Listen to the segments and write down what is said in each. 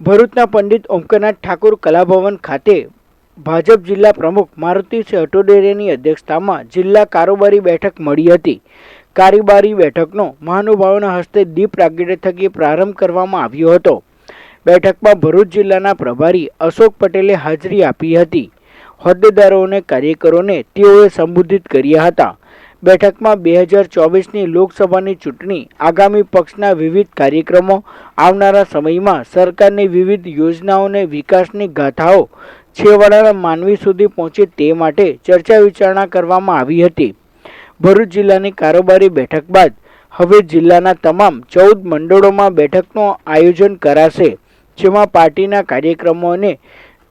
ભરૂચના પંડિત ઓમકરનાથ ઠાકુર કલાભવન ખાતે ભાજપ જિલ્લા પ્રમુખ મારુતિસિંહ અટોડેરેની અધ્યક્ષતામાં જિલ્લા કારોબારી બેઠક મળી હતી. કારોબારી બેઠકનો મહાનુભાવોના હસ્તે દીપ પ્રાગટ્ય થકી પ્રારંભ કરવામાં આવ્યો હતો. બેઠકમાં ભરૂચ જિલ્લાના પ્રભારી અશોક પટેલે હાજરી આપી હતી. હોદ્દેદારો અને કાર્યકરોને તેઓએ સંબોધિત કર્યા હતા. બેઠકમાં બે હજાર ચોવીસની લોકસભાની ચૂંટણી, આગામી પક્ષના વિવિધ કાર્યક્રમો, આવનારા સમયમાં સરકારની વિવિધ યોજનાઓને વિકાસની ગાથાઓ છેવાડાના માનવી સુધી પહોંચે તે માટે ચર્ચા વિચારણા કરવામાં આવી હતી. ભરૂચ જિલ્લાની કારોબારી બેઠક બાદ હવે જિલ્લાના તમામ ચૌદ મંડળોમાં બેઠકનું આયોજન કરાશે, જેમાં પાર્ટીના કાર્યક્રમો અને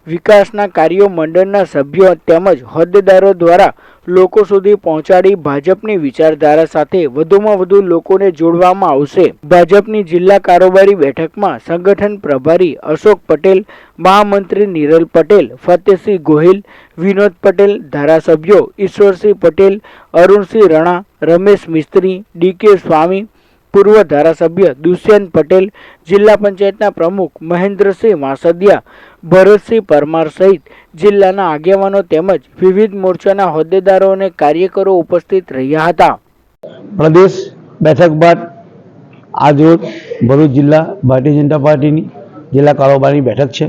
વિકાસના કાર્યો મંડળના સભ્યો તેમજ હોદ્દેદારો દ્વારા લોકો સુધી પહોંચાડી ભાજપની વિચારધારા સાથે વધુમાં વધુ લોકોને જોડવામાં આવશે. ભાજપની જિલ્લા કારોબારી બેઠકમાં સંગઠન પ્રભારી અશોક પટેલ, મહામંત્રી નિરલ પટેલ, ફતેહસિંહ ગોહિલ, વિનોદ પટેલ, ધારાસભ્યો ઈશ્વરસિંહ પટેલ, અરુણસિંહ રણા, રમેશ મિસ્ત્રી ડીકે સ્વામી, પૂર્વ ધારાસભ્ય દુષ્યંત પટેલ, જિલ્લા પંચાયતના પ્રમુખ મહેન્દ્રસિંહ વાસદિયા ભરતસિંહ પરમાર સહિત જિલ્લાના આગેવાનો તેમજ વિવિધ મોરચાના હોદ્દેદારો અને કાર્યકરો ઉપસ્થિત રહ્યા હતા. પ્રદેશ બેઠક બાદ આજરોજ ભરૂચ જિલ્લા ભારતીય જનતા પાર્ટીની જિલ્લા કારોબારી બેઠક છે.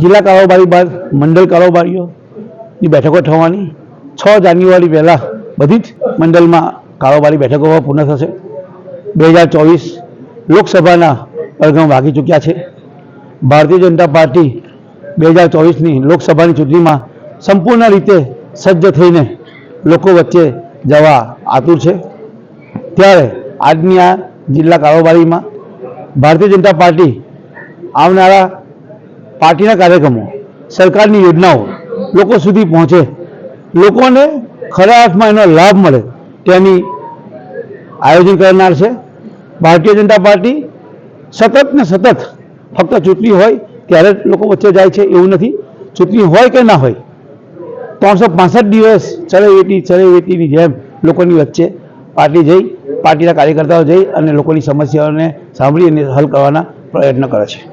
જિલ્લા કારોબારી બાદ મંડળ કારોબારીઓની બેઠકો થવાની છ જાન્યુઆરી પહેલાં બધી જ મંડળમાં કારોબારી બેઠકો પૂર્ણ થશે. બે હજાર ચોવીસ લોકસભાના પરિણામ વાગી ચૂક્યા છે. ભારતીય જનતા પાર્ટી બે હજાર ચોવીસની લોકસભાની ચૂંટણીમાં સંપૂર્ણ રીતે સજ્જ થઈને લોકો વચ્ચે જવા આતુર છે. ત્યારે આજની આ જિલ્લા કારોબારીમાં ભારતીય જનતા પાર્ટી આવનારા પાર્ટીના કાર્યક્રમો, સરકારની યોજનાઓ લોકો સુધી પહોંચે. લોકોને ખરા અર્થમાં એનો લાભ મળે તેની આયોજન કરનાર છે. ભારતીય જનતા પાર્ટી સતત ને સતત ફક્ત ચૂંટણી હોય ત્યારે લોકો વચ્ચે જાય છે, એવું નથી. ચૂંટણી હોય કે ના હોય, ત્રણસો પાસઠ દિવસ ચલે વેટી ચલે વેટીની જેમ લોકોની વચ્ચે પાર્ટી જઈ, પાર્ટીના કાર્યકર્તાઓ જઈ અને લોકોની સમસ્યાઓને સાંભળી અને હલ કરવાના પ્રયત્ન કરે છે.